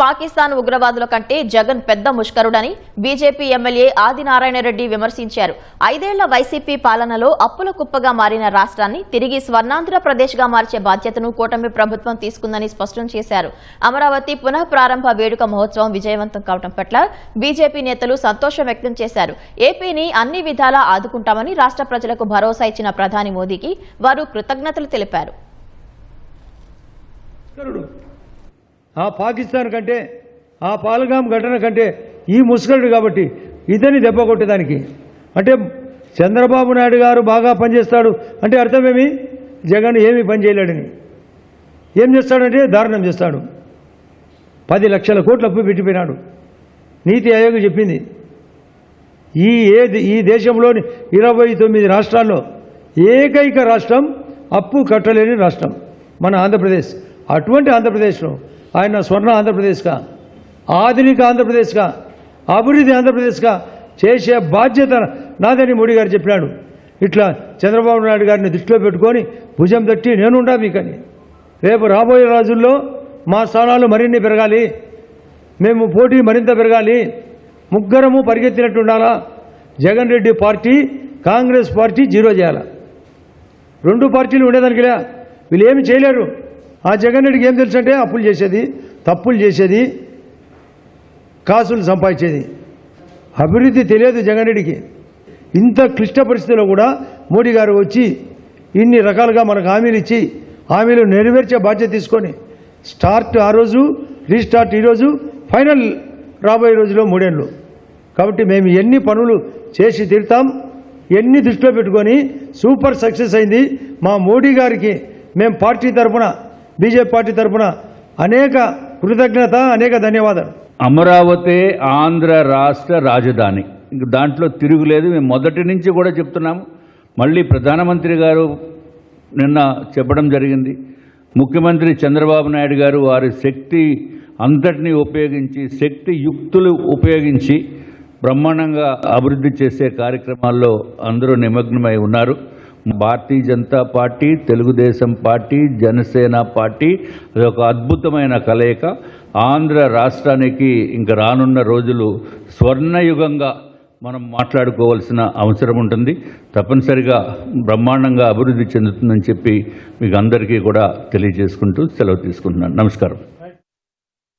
పాకిస్తాన్ ఉగ్రవాదుల కంటే జగన్ పెద్ద ముష్కరుడని బీజేపీ ఎమ్మెల్యే ఆదినారాయణ రెడ్డి విమర్శించారు. ఐదేళ్ళ వైసీపీ పాలనలో అప్పుల కుప్పగా మారిన రాష్ట్రాన్ని తిరిగి స్వర్ణాంధ్రప్రదేశ్గా మార్చే బాధ్యతను కూటమి ప్రభుత్వం తీసుకుందని స్పష్టం చేశారు. అమరావతి పునః ప్రారంభ వేడుక మహోత్సవం విజయవంతం కావడం పట్ల బీజేపీ నేతలు సంతోషం వ్యక్తం చేశారు. ఏపీని అన్ని విధాలా ఆదుకుంటామని రాష్ట్ర ప్రజలకు భరోసా ఇచ్చిన ప్రధాని మోదీకి వారు కృతజ్ఞతలు తెలిపారు. ఆ పాకిస్తాన్ కంటే ఆ పాల్గాం ఘటన కంటే ఈ ముసుగడు కాబట్టి ఇతని దెబ్బ కొట్టేదానికి. అంటే చంద్రబాబు నాయుడు గారు బాగా పనిచేస్తాడు అంటే అర్థమేమి? జగన్ ఏమీ పని చేయలేడని ఏం చేస్తాడంటే దారుణం చేస్తాడు. పది లక్షల కోట్ల అప్పు పెట్టిపోయినాడు. నీతి ఆయోగ్ చెప్పింది. ఈ ఏ ఈ దేశంలోని ఇరవై తొమ్మిది రాష్ట్రాల్లో ఏకైక రాష్ట్రం అప్పు కట్టలేని రాష్ట్రం. మన ఆంధ్రప్రదేశ్. అటువంటి ఆంధ్రప్రదేశ్లో ఆయన స్వర్ణ ఆంధ్రప్రదేశ్గా ఆధునిక ఆంధ్రప్రదేశ్గా అభివృద్ధి ఆంధ్రప్రదేశ్గా చేసే బాధ్యత నాదని మోడీ గారు చెప్పినాడు. ఇట్లా చంద్రబాబు నాయుడు గారిని దృష్టిలో పెట్టుకొని భుజం తట్టి నేనుండా మీకని. రేపు రాబోయే రోజుల్లో మా స్థానాలు మరిన్ని పెరగాలి. మేము పోటీ మరింత పెరగాలి. ముగ్గురము పరిగెత్తినట్టు ఉండాలా? Jagan Reddy party Congress party zero చేయాలి? రెండు పార్టీలు ఉండేదానికిలే వీళ్ళు ఏమి చేయలేరు. ఆ జగన్ రెడ్డికి ఏం తెలుసు అంటే అప్పులు చేసేది తప్పులు చేసేది కాసులు సంపాదించేది. అభివృద్ధి తెలియదు జగన్ రెడ్డికి. ఇంత క్లిష్ట పరిస్థితిలో కూడా మోడీ గారు వచ్చి ఇన్ని రకాలుగా మనకు హామీలు ఇచ్చి హామీలు నెరవేర్చే బాధ్యత తీసుకొని స్టార్ట్ ఆ రోజు రీస్టార్ట్ ఈరోజు ఫైనల్ రాబోయే రోజులో మూడేళ్ళు కాబట్టి మేము ఎన్ని పనులు చేసి తీరుతాం ఎన్ని దృష్టిలో పెట్టుకొని సూపర్ సక్సెస్ అయింది మా మోడీ గారికి మేము పార్టీ తరఫున బీజేపీ పార్టీ తరఫున అనేక కృతజ్ఞత అనేక ధన్యవాదాలు. అమరావతి ఆంధ్ర రాష్ట్ర రాజధాని. ఇంక దాంట్లో తిరుగులేదు మేము మొదటి నుంచి కూడా చెప్తున్నాము. మళ్ళీ ప్రధానమంత్రి గారు నిన్న చెప్పడం జరిగింది. ముఖ్యమంత్రి చంద్రబాబు నాయుడు గారు వారి శక్తి అంతటినీ ఉపయోగించి శక్తి యుక్తులు ఉపయోగించి బ్రహ్మాండంగా అభివృద్ధి చేసే కార్యక్రమాల్లో అందరూ నిమగ్నమై ఉన్నారు. Bharatiya Janata party Telugu Desam party Janasena party అది ఒక అద్భుతమైన కలయిక. ఆంధ్ర రాష్ట్రానికి ఇంక రానున్న రోజులు స్వర్ణయుగంగా మనం మాట్లాడుకోవాల్సిన అవసరం ఉంటుంది. తప్పనిసరిగా బ్రహ్మాండంగా అభివృద్ధి చెందుతుందని చెప్పి మీకు అందరికీ కూడా తెలియజేసుకుంటూ సెలవు తీసుకుంటున్నాను. నమస్కారం.